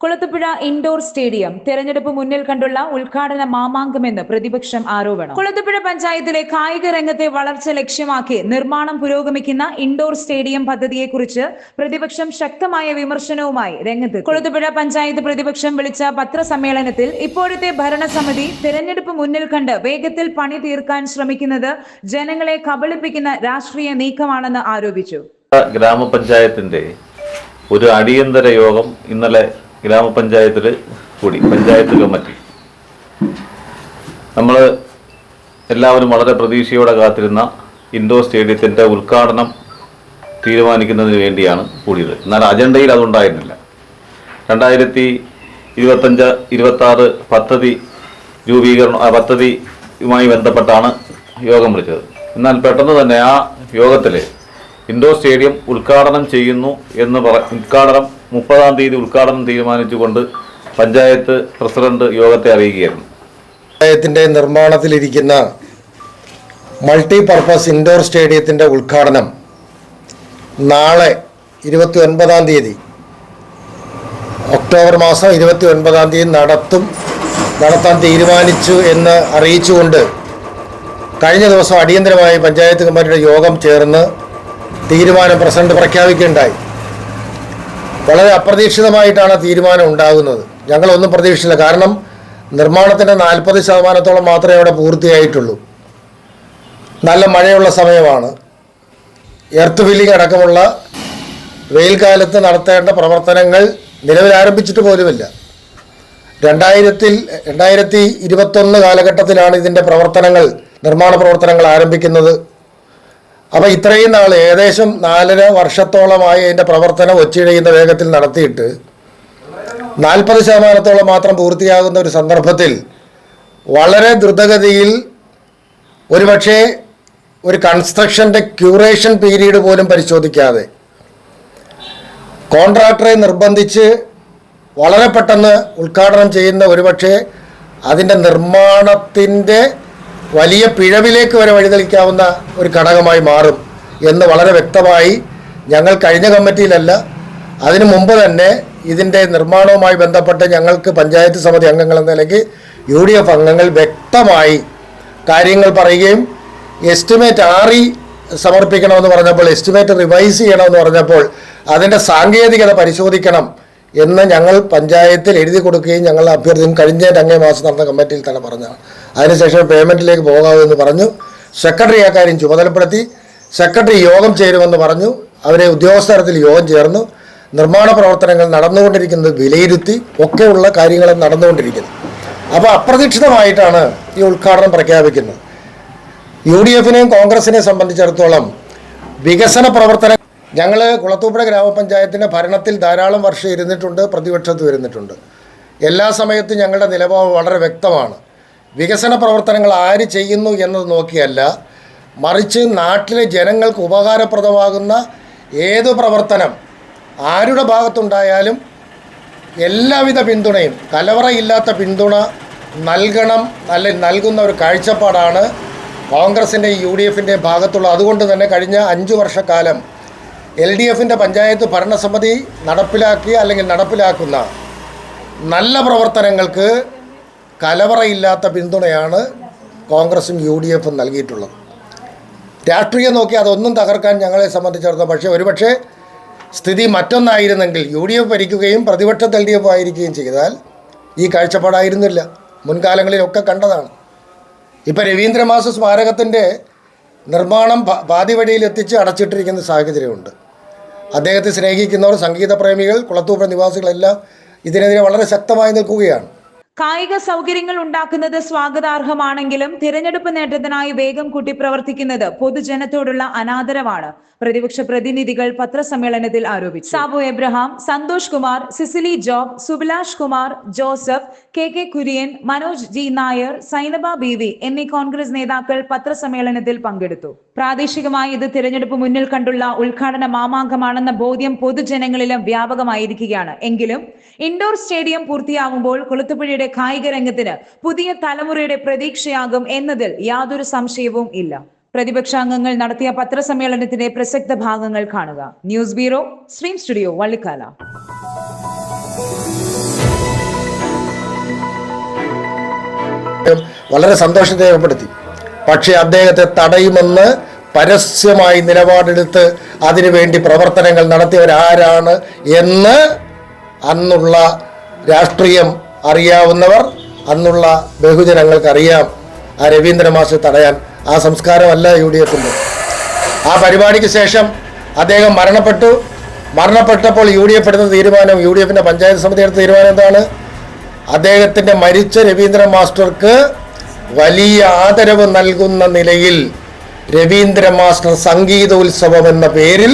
Kulathupuzha indoor stadium തെരഞ്ഞെടുപ്പ് മുന്നിൽ കണ്ടുള്ള ഉദ്ഘാടന മാമാങ്കമെന്ന് പ്രതിപക്ഷം ആരോപണം. കുളത്തുപുഴ പഞ്ചായത്തിലെ കായിക രംഗത്തെ വളർച്ച ലക്ഷ്യമാക്കി നിർമ്മാണം പുരോഗമിക്കുന്ന ഇൻഡോർ സ്റ്റേഡിയം പദ്ധതിയെക്കുറിച്ച് പ്രതിപക്ഷം ശക്തമായ വിമർശനവുമായി രംഗത്ത് കുളത്തുപുഴ പഞ്ചായത്ത് പ്രതിപക്ഷം വിളിച്ച പത്രസമ്മേളനത്തിൽ ഇപ്പോഴത്തെ ഭരണസമിതി തെരഞ്ഞെടുപ്പ് മുന്നിൽ കണ്ട് വേഗത്തിൽ പണി തീർക്കാൻ ശ്രമിക്കുന്നത് ജനങ്ങളെ കബളിപ്പിക്കുന്ന രാഷ്ട്രീയ നീക്കമാണെന്ന് ആരോപിച്ചു. ഗ്രാമപഞ്ചായത്തിന്റെ ഒരു അടിയന്തര യോഗം ഇന്നലെ ഗ്രാമപഞ്ചായത്തിൽ കൂടി പഞ്ചായത്ത് കമ്മിറ്റി. നമ്മൾ എല്ലാവരും വളരെ പ്രതീക്ഷയോടെ കാത്തിരുന്ന ഇൻഡോർ സ്റ്റേഡിയത്തിന്റെ ഉദ്ഘാടനം തീരുമാനിക്കുന്നതിന് വേണ്ടിയാണ് കൂടിയത്. എന്നാൽ അജണ്ടയിൽ അതുണ്ടായിരുന്നില്ല. രണ്ടായിരത്തി ഇരുപത്തഞ്ച് ഇരുപത്താറ് പദ്ധതി രൂപീകരണം പദ്ധതിയുമായി ബന്ധപ്പെട്ടാണ് യോഗം വിളിച്ചത്. എന്നാൽ പെട്ടെന്ന് തന്നെ ആ യോഗത്തിൽ ഇൻഡോർ സ്റ്റേഡിയം ഉദ്ഘാടനം ചെയ്യുന്നു എന്ന് പറ ഉദ്ഘാടനം മുപ്പതാം തീയതി ഉദ്ഘാടനം തീരുമാനിച്ചുകൊണ്ട് പഞ്ചായത്ത് പ്രസിഡന്റ് യോഗത്തെ അറിയിക്കുകയായിരുന്നു. പഞ്ചായത്തിന്റെ നിർമ്മാണത്തിലിരിക്കുന്ന മൾട്ടി പർപ്പസ് ഇൻഡോർ സ്റ്റേഡിയത്തിന്റെ ഉദ്ഘാടനം നാളെ ഇരുപത്തി ഒൻപതാം തീയതി. ഒക്ടോബർ മാസം ഇരുപത്തി ഒൻപതാം തീയതി നടത്തും നടത്താൻ തീരുമാനിച്ചു എന്ന് അറിയിച്ചുകൊണ്ട് കഴിഞ്ഞ ദിവസം അടിയന്തരമായി പഞ്ചായത്ത് കമ്മിറ്റിയുടെ യോഗം ചേർന്ന് തീരുമാനം പ്രസിഡന്റ് പ്രഖ്യാപിക്കുകയുണ്ടായി. വളരെ അപ്രതീക്ഷിതമായിട്ടാണ് തീരുമാനം ഉണ്ടാകുന്നത്. ഞങ്ങളൊന്നും പ്രതീക്ഷിച്ചില്ല. കാരണം നിർമ്മാണത്തിന്റെ നാൽപ്പത് ശതമാനത്തോളം മാത്രമേ അവിടെ പൂർത്തിയായിട്ടുള്ളൂ. നല്ല മഴയുള്ള സമയമാണ്. എർത്ത് ഫില്ലിംഗ് അടക്കമുള്ള വെയിൽ കാലത്ത് നടത്തേണ്ട പ്രവർത്തനങ്ങൾ നിലവിൽ ആരംഭിച്ചിട്ട് പോലുമില്ല. രണ്ടായിരത്തിൽ രണ്ടായിരത്തി ഇരുപത്തൊന്ന് കാലഘട്ടത്തിലാണ് ഇതിന്റെ പ്രവർത്തനങ്ങൾ നിർമ്മാണ പ്രവർത്തനങ്ങൾ ആരംഭിക്കുന്നത്. അപ്പോൾ ഇത്രയും നാൾ ഏകദേശം നാലര വർഷത്തോളമായി അതിന്റെ പ്രവർത്തനം ഒച്ചിഴയുന്ന വേഗത്തിൽ നടത്തിയിട്ട് നാൽപ്പത് ശതമാനത്തോളം മാത്രം പൂർത്തിയാകുന്ന ഒരു സന്ദർഭത്തിൽ വളരെ ദ്രുതഗതിയിൽ ഒരുപക്ഷേ ഒരു കൺസ്ട്രക്ഷന്റെ ക്യൂറേഷൻ പീരീഡ് പോലും പരിശോധിക്കാതെ കോൺട്രാക്ടറെ നിർബന്ധിച്ച് വളരെ പെട്ടെന്ന് ഉദ്ഘാടനം ചെയ്യുന്ന ഒരുപക്ഷെ അതിന്റെ നിർമ്മാണത്തിന്റെ വലിയ പിഴവിലേക്ക് വരെ വഴിതെളിക്കാവുന്ന ഒരു ഘടകമായി മാറും എന്ന് വളരെ വ്യക്തമായി ഞങ്ങൾ കഴിഞ്ഞ കമ്മിറ്റിയിലല്ല അതിനു മുമ്പ് തന്നെ ഇതിന്റെ നിർമ്മാണവുമായി ബന്ധപ്പെട്ട് ഞങ്ങൾക്ക് പഞ്ചായത്ത് സമിതി അംഗങ്ങൾ എന്ന നിലയ്ക്ക് യു ഡി എഫ് അംഗങ്ങൾ വ്യക്തമായി കാര്യങ്ങൾ പറയുകയും എസ്റ്റിമേറ്റ് ആറി സമർപ്പിക്കണമെന്ന് പറഞ്ഞപ്പോൾ എസ്റ്റിമേറ്റ് റിവൈസ് ചെയ്യണമെന്ന് പറഞ്ഞപ്പോൾ അതിന്റെ സാങ്കേതികത പരിശോധിക്കണം എന്ന് ഞങ്ങൾ പഞ്ചായത്തിൽ എഴുതി കൊടുക്കുകയും ഞങ്ങൾ അഭ്യർത്ഥിക്കും. കഴിഞ്ഞ രണ്ടേ മാസം നടന്ന കമ്മിറ്റിയിൽ തന്നെ പറഞ്ഞാണ് അതിനുശേഷം പേയ്മെന്റിലേക്ക് എന്ന് പറഞ്ഞു. സെക്രട്ടറി ആ കാര്യം ചുമതലപ്പെടുത്തി. സെക്രട്ടറി യോഗം ചേരുമെന്ന് പറഞ്ഞു. അവരെ ഉദ്യോഗസ്ഥരത്തിൽ യോഗം ചേർന്നു. നിർമ്മാണ പ്രവർത്തനങ്ങൾ നടന്നുകൊണ്ടിരിക്കുന്നത് വിലയിരുത്തി ഒക്കെയുള്ള കാര്യങ്ങൾ നടന്നുകൊണ്ടിരിക്കുന്നു. അപ്പോൾ അപ്രതീക്ഷിതമായിട്ടാണ് ഈ ഉദ്ഘാടനം പ്രഖ്യാപിക്കുന്നത്. യു ഡി എഫിനെയും കോൺഗ്രസിനെയും സംബന്ധിച്ചിടത്തോളം വികസന പ്രവർത്തനം ഞങ്ങൾ കുളത്തൂപ്പുഴ ഗ്രാമപഞ്ചായത്തിന്റെ ഭരണത്തിൽ ധാരാളം വർഷം ഇരുന്നിട്ടുണ്ട് പ്രതിപക്ഷത്ത് വരുന്നിട്ടുണ്ട്. എല്ലാ സമയത്തും ഞങ്ങളുടെ നിലപാട് വളരെ വ്യക്തമാണ്. വികസന പ്രവർത്തനങ്ങൾ ആര് ചെയ്യുന്നു എന്നത് നോക്കിയല്ല മറിച്ച് നാട്ടിലെ ജനങ്ങൾക്ക് ഉപകാരപ്രദമാകുന്ന ഏത് പ്രവർത്തനം ആരുടെ ഭാഗത്തുണ്ടായാലും എല്ലാവിധ പിന്തുണയും കലവറയില്ലാത്ത പിന്തുണ നൽകണം അല്ലെ നൽകുന്ന ഒരു കാഴ്ചപ്പാടാണ് കോൺഗ്രസിന്റെ യു ഡി എഫിന്റെ ഭാഗത്തുള്ള അതുകൊണ്ട് തന്നെ കഴിഞ്ഞ അഞ്ചു വർഷക്കാലം എൽ ഡി എഫിന്റെ പഞ്ചായത്ത് ഭരണസമിതി നടപ്പിലാക്കി അല്ലെങ്കിൽ നടപ്പിലാക്കുന്ന നല്ല പ്രവർത്തനങ്ങൾക്ക് കലവറയില്ലാത്ത പിന്തുണയാണ് കോൺഗ്രസും യു ഡി എഫും നൽകിയിട്ടുള്ളത്. രാഷ്ട്രീയം നോക്കി അതൊന്നും തകർക്കാൻ ഞങ്ങളെ സംബന്ധിച്ചിടത്തോളം പക്ഷേ ഒരുപക്ഷെ സ്ഥിതി മറ്റൊന്നായിരുന്നെങ്കിൽ യു ഡി എഫ് ഭരിക്കുകയും പ്രതിപക്ഷത്ത് എൽ ഡി എഫ് ആയിരിക്കുകയും ചെയ്താൽ ഈ കാഴ്ചപ്പാടായിരുന്നില്ല. മുൻകാലങ്ങളിലൊക്കെ കണ്ടതാണ്. ഇപ്പം രവീന്ദ്രമാസ സ്മാരകത്തിന്റെ നിർമ്മാണം പ- പാതിവഴിയിൽ എത്തിച്ച് അടച്ചിട്ടിരിക്കുന്ന സാഹചര്യമുണ്ട്. അദ്ദേഹത്തെ സ്നേഹിക്കുന്നവർ സംഗീത പ്രേമികൾ കുളത്തൂപ്പുഴ നിവാസികളെല്ലാം ഇതിനെതിരെ വളരെ ശക്തമായി നിൽക്കുകയാണ്. കായിക സൗകര്യങ്ങൾ ഉണ്ടാക്കുന്നത് സ്വാഗതാർഹമാണെങ്കിലും തിരഞ്ഞെടുപ്പ് നേട്ടത്തിനായി വേഗം കൂട്ടി പ്രവർത്തിക്കുന്നത് പൊതുജനത്തോടുള്ള അനാദരവാണ്. പ്രതിപക്ഷ പ്രതിനിധികൾ പത്രസമ്മേളനത്തിൽ ആരോപിച്ചു. Sabu Abraham Santhosh Kumar Cicily Job Subilash Kumar Joseph K K Kurian Manoj G Nair Sainaba B V എന്നീ കോൺഗ്രസ് നേതാക്കൾ പത്രസമ്മേളനത്തിൽ പങ്കെടുത്തു. പ്രാദേശികമായി ഇത് തിരഞ്ഞെടുപ്പ് മുന്നിൽ കണ്ടുള്ള ഉദ്ഘാടന മാമാങ്കമാണെന്ന ബോധ്യം പൊതുജനങ്ങളിലും വ്യാപകമായിരിക്കുകയാണ്. എങ്കിലും ഇൻഡോർ സ്റ്റേഡിയം പൂർത്തിയാകുമ്പോൾ കൊളുത്തുപുഴയുടെ ഇന്ത്യയുടെ കായിക രംഗത്തിന് പുതിയ തലമുറയുടെ പ്രതീക്ഷയാകും എന്നതിൽ യാതൊരു സംശയവും ഇല്ല. പ്രതിപക്ഷാംഗങ്ങൾ നടത്തിയ പത്രസമ്മേളനത്തിന്റെ പ്രസക്ത ഭാഗങ്ങൾ കാണുക. News bureau stream studio Vallikkala. വളരെ സന്തോഷം രേഖപ്പെടുത്തി. പക്ഷേ അദ്ദേഹത്തെ തടയുമെന്ന് പരസ്യമായി നിലപാടെടുത്ത് അതിനുവേണ്ടി പ്രവർത്തനങ്ങൾ നടത്തിയവരാരാണ് എന്ന് അന്നുള്ള രാഷ്ട്രീയം അറിയാവുന്നവർ അന്നുള്ള ബഹുജനങ്ങൾക്കറിയാം ആ രവീന്ദ്ര മാസ്റ്റർ തടയാൻ ആ സംസ്കാരമല്ല യു ഡി എഫിന്റെ ആ പരിപാടിക്ക് ശേഷം അദ്ദേഹം മരണപ്പെട്ടു. മരണപ്പെട്ടപ്പോൾ യു ഡി എഫ് എടുത്ത തീരുമാനം യു ഡി എഫിന്റെ പഞ്ചായത്ത് സമിതി എടുത്ത തീരുമാനം എന്താണ്? അദ്ദേഹത്തിന്റെ മരിച്ച രവീന്ദ്ര മാസ്റ്റർക്ക് വലിയ ആദരവ് നൽകുന്ന നിലയിൽ രവീന്ദ്ര മാസ്റ്റർ സംഗീത ഉത്സവം എന്ന പേരിൽ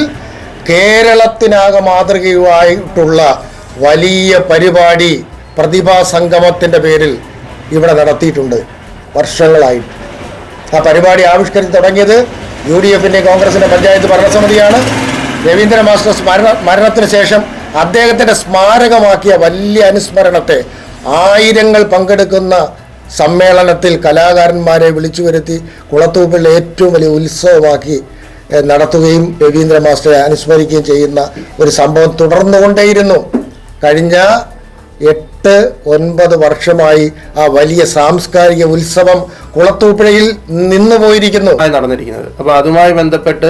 കേരളത്തിനാകെ മാതൃകയായിട്ടുള്ള വലിയ പരിപാടി പ്രതിഭാ സംഗമത്തിന്റെ പേരിൽ ഇവിടെ നടത്തിയിട്ടുണ്ട് വർഷങ്ങളായിട്ട് ആ പരിപാടി ആവിഷ്കരിച്ച് തുടങ്ങിയത് യു ഡി എഫിന്റെ കോൺഗ്രസിന്റെ പഞ്ചായത്ത് ഭരണസമിതിയാണ്. രവീന്ദ്ര മാസ്റ്റർ സ്മരണ മരണത്തിന് ശേഷം അദ്ദേഹത്തിന്റെ സ്മാരകമാക്കിയ വലിയ അനുസ്മരണത്തെ ആയിരങ്ങൾ പങ്കെടുക്കുന്ന സമ്മേളനത്തിൽ കലാകാരന്മാരെ വിളിച്ചു വരുത്തി കുളത്തൂപ്പിൽ ഏറ്റവും വലിയ ഉത്സവമാക്കി നടത്തുകയും രവീന്ദ്ര മാസ്റ്ററെ അനുസ്മരിക്കുകയും ചെയ്യുന്ന ഒരു സംഭവം തുടർന്നുകൊണ്ടേയിരുന്നു. കഴിഞ്ഞ എട്ട് ഒൻപത് വർഷമായി ആ വലിയ സാംസ്കാരിക ഉത്സവം കുളത്തൂപ്പുഴയിൽ നിന്നു പോയിരിക്കുന്നു. നടന്നിരിക്കുന്നത്. അപ്പോൾ അതുമായി ബന്ധപ്പെട്ട്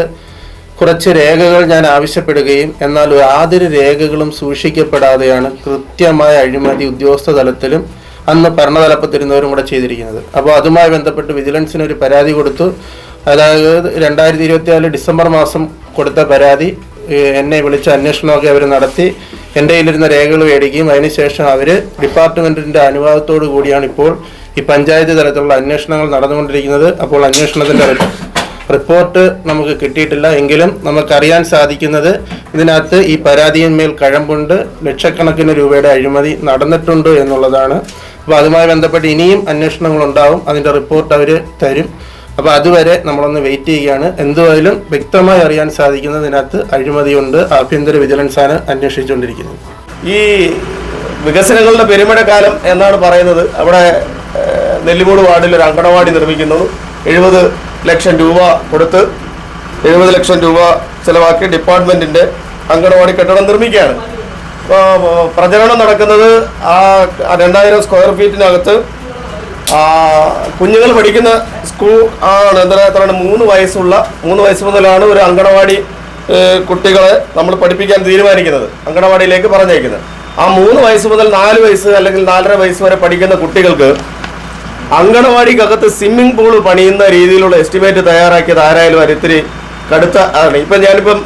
കുറച്ച് രേഖകൾ ഞാൻ ആവശ്യപ്പെടുകയും എന്നാൽ യാതൊരു രേഖകളും സൂക്ഷിക്കപ്പെടാതെയാണ് കൃത്യമായ അഴിമതി ഉദ്യോഗസ്ഥ തലത്തിലും അന്ന് ഭരണതലപ്പത്തിരുന്നവരും കൂടെ ചെയ്തിരിക്കുന്നത്. അപ്പോൾ അതുമായി ബന്ധപ്പെട്ട് വിജിലൻസിന് ഒരു പരാതി കൊടുത്തു. അതായത് രണ്ടായിരത്തി ഇരുപത്തിനാല് ഡിസംബർ മാസം കൊടുത്ത പരാതി എന്നെ വിളിച്ച് അന്വേഷണമൊക്കെ അവർ നടത്തി. എന്റെ കയ്യിലിരുന്ന രേഖകൾ മേടിക്കുകയും അതിനുശേഷം അവർ ഡിപ്പാർട്ട്മെന്റിന്റെ അനുവാദത്തോടു കൂടിയാണ് ഇപ്പോൾ ഈ പഞ്ചായത്ത് തലത്തിലുള്ള അന്വേഷണങ്ങൾ നടന്നുകൊണ്ടിരിക്കുന്നത്. അപ്പോൾ അന്വേഷണത്തിന്റെ റിപ്പോർട്ട് നമുക്ക് കിട്ടിയിട്ടില്ല. എങ്കിലും നമുക്കറിയാൻ സാധിക്കുന്നത് ഇതിനകത്ത് ഈ പരാതിയിന്മേൽ കഴമ്പുണ്ട്. ലക്ഷക്കണക്കിന് രൂപയുടെ അഴിമതി നടന്നിട്ടുണ്ട് എന്നുള്ളതാണ്. അപ്പോൾ അതുമായി ബന്ധപ്പെട്ട് ഇനിയും അന്വേഷണങ്ങൾ ഉണ്ടാവും അതിന്റെ റിപ്പോർട്ട് അവർ തരും. അപ്പോൾ അതുവരെ നമ്മളൊന്ന് വെയിറ്റ് ചെയ്യുകയാണ്. എന്തുവായാലും വ്യക്തമായി അറിയാൻ സാധിക്കുന്നതിനകത്ത് അഴിമതിയുണ്ട്. ആഭ്യന്തര വിജിലൻസ് ആണ് അന്വേഷിച്ചുകൊണ്ടിരിക്കുന്നത്. ഈ വികസനങ്ങളുടെ പെരുമഴക്കാലം എന്നാണ് പറയുന്നത്. അവിടെ നെല്ലിമൂട് വാർഡിൽ ഒരു അങ്കണവാടി നിർമ്മിക്കുന്നു. എഴുപത് ലക്ഷം രൂപ കൊടുത്ത് എഴുപത് ലക്ഷം രൂപ ചിലവാക്കി ഡിപ്പാർട്ട്മെന്റിന്റെ അങ്കണവാടി കെട്ടിടം നിർമ്മിക്കുകയാണ്. പ്രചരണം നടക്കുന്നത് ആ രണ്ടായിരം സ്ക്വയർ ഫീറ്റിനകത്ത് കുഞ്ഞുങ്ങൾ പഠിക്കുന്ന സ്കൂൾ ആണ് എന്താ മൂന്ന് വയസ്സുള്ള മൂന്ന് വയസ്സ് മുതലാണ് ഒരു അങ്കണവാടി കുട്ടികളെ നമ്മൾ പഠിപ്പിക്കാൻ തീരുമാനിക്കുന്നത്. അങ്കണവാടിയിലേക്ക് പറഞ്ഞയക്കുന്നത്. ആ മൂന്ന് വയസ്സ് മുതൽ നാല് വയസ്സ് അല്ലെങ്കിൽ നാലര വയസ്സ് വരെ പഠിക്കുന്ന കുട്ടികൾക്ക് അങ്കണവാടിക്കകത്ത് സ്വിമ്മിംഗ് പൂൾ പണിയുന്ന രീതിയിലുള്ള എസ്റ്റിമേറ്റ് തയ്യാറാക്കിയത് ആരായാലും അത് ഇത്തിരി കടുത്ത ആണ് ഇപ്പം ഞാനിപ്പം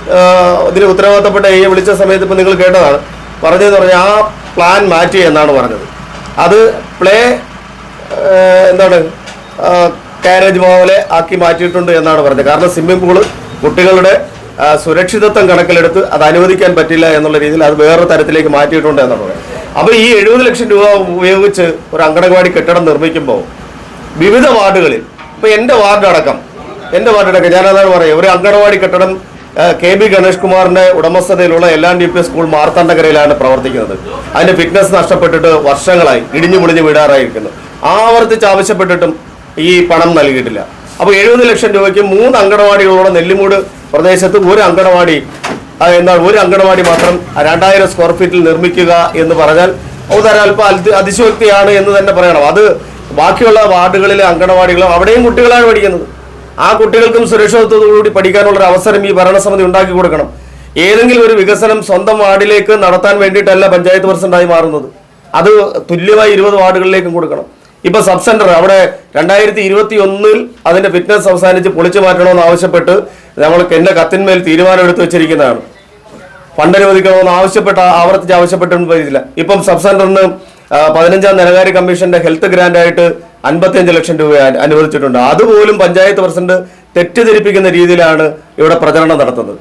ഇതിന് ഉത്തരവാദിത്തപ്പെട്ട ഈ വിളിച്ച സമയത്ത് ഇപ്പം നിങ്ങൾ കേട്ടതാണ്. പറഞ്ഞതെന്ന് പറഞ്ഞാൽ ആ പ്ലാൻ മാറ്റി എന്നാണ് പറഞ്ഞത്. അത് പ്ലേ എന്താണ് കാരേജ് പോലെ ആക്കി മാറ്റിയിട്ടുണ്ട് എന്നാണ് പറഞ്ഞത്. കാരണം സ്വിമ്മിംഗ് പൂൾ കുട്ടികളുടെ സുരക്ഷിതത്വം കണക്കിലെടുത്ത് അത് അനുവദിക്കാൻ പറ്റില്ല എന്നുള്ള രീതിയിൽ അത് വേറെ തരത്തിലേക്ക് മാറ്റിയിട്ടുണ്ട് എന്നാണ് പറയുന്നത്. അപ്പോൾ ഈ എഴുപത് ലക്ഷം രൂപ ഉപയോഗിച്ച് ഒരു അങ്കണവാടി കെട്ടിടം നിർമ്മിക്കുമ്പോൾ വിവിധ വാർഡുകളിൽ ഇപ്പോൾ എന്റെ വാർഡ് അടക്കം എന്റെ വാർഡ് അടക്കം ഞാനതാണ് പറയുക ഒരു അങ്കണവാടി കെട്ടിടം കെ ബി ഗണേഷ് കുമാറിന്റെ ഉടമസ്ഥതയിലുള്ള എല്ലാ ഡി പി സ്കൂൾ മാർത്താണ്ഡകരയിലാണ് പ്രവർത്തിക്കുന്നത്. അതിന്റെ ഫിറ്റ്നസ് നഷ്ടപ്പെട്ടിട്ട് വർഷങ്ങളായി ഇടിഞ്ഞു മുടിഞ്ഞു വീടാറായിരിക്കുന്നു ആവർത്തിച്ച് ആവശ്യപ്പെട്ടിട്ടും ഈ പണം നൽകിയിട്ടില്ല. അപ്പോൾ എഴുപത് ലക്ഷം രൂപയ്ക്ക് മൂന്ന് അങ്കണവാടികളോടെ നെല്ലിമൂട് പ്രദേശത്ത് ഒരു അങ്കണവാടി എന്താണ് ഒരു അങ്കണവാടി മാത്രം രണ്ടായിരം സ്ക്വയർ ഫീറ്റിൽ നിർമ്മിക്കുക എന്ന് പറഞ്ഞാൽ ഉദാഹരണം അല്പം അതിശോക്തിയാണ് എന്ന് തന്നെ പറയണം. അത് ബാക്കിയുള്ള വാർഡുകളിലെ അങ്കണവാടികളും അവിടെയും കുട്ടികളാണ് പഠിക്കുന്നത്. ആ കുട്ടികൾക്കും സുരക്ഷിതത്വത്തോടുകൂടി പഠിക്കാനുള്ള ഒരു അവസരം ഈ ഭരണസമിതി ഉണ്ടാക്കി കൊടുക്കണം. ഏതെങ്കിലും ഒരു വികസനം സ്വന്തം വാർഡിലേക്ക് നടത്താൻ വേണ്ടിയിട്ടല്ല പഞ്ചായത്ത് പ്രസിഡന്റായി മാറുന്നത്. അത് തുല്യമായി ഇരുപത് വാർഡുകളിലേക്കും കൊടുക്കണം. ഇപ്പൊ സബ് സെന്റർ അവിടെ രണ്ടായിരത്തി ഇരുപത്തി ഒന്നിൽ അതിന്റെ ഫിറ്റ്നസ് അവസാനിച്ച് പൊളിച്ചു മാറ്റണമെന്ന് ആവശ്യപ്പെട്ട് നമ്മൾ എന്റെ കത്തിന്മേൽ തീരുമാനം എടുത്തു വെച്ചിരിക്കുന്നതാണ്. ഫണ്ട് അനുവദിക്കണമെന്ന് ആവശ്യപ്പെട്ട ആവർത്തിച്ച് ആവശ്യപ്പെട്ടൊന്നും പറ്റില്ല ഇപ്പം സബ് സെന്ററിന് പതിനഞ്ചാം ധനകാര്യ കമ്മീഷന്റെ ഹെൽത്ത് ഗ്രാന്റ് ആയിട്ട് അൻപത്തിയഞ്ച് ലക്ഷം രൂപ അനുവദിച്ചിട്ടുണ്ട്. അതുപോലും പഞ്ചായത്ത് പ്രസിഡന്റ് തെറ്റിദ്ധരിപ്പിക്കുന്ന രീതിയിലാണ് ഇവിടെ പ്രചരണം നടത്തുന്നത്.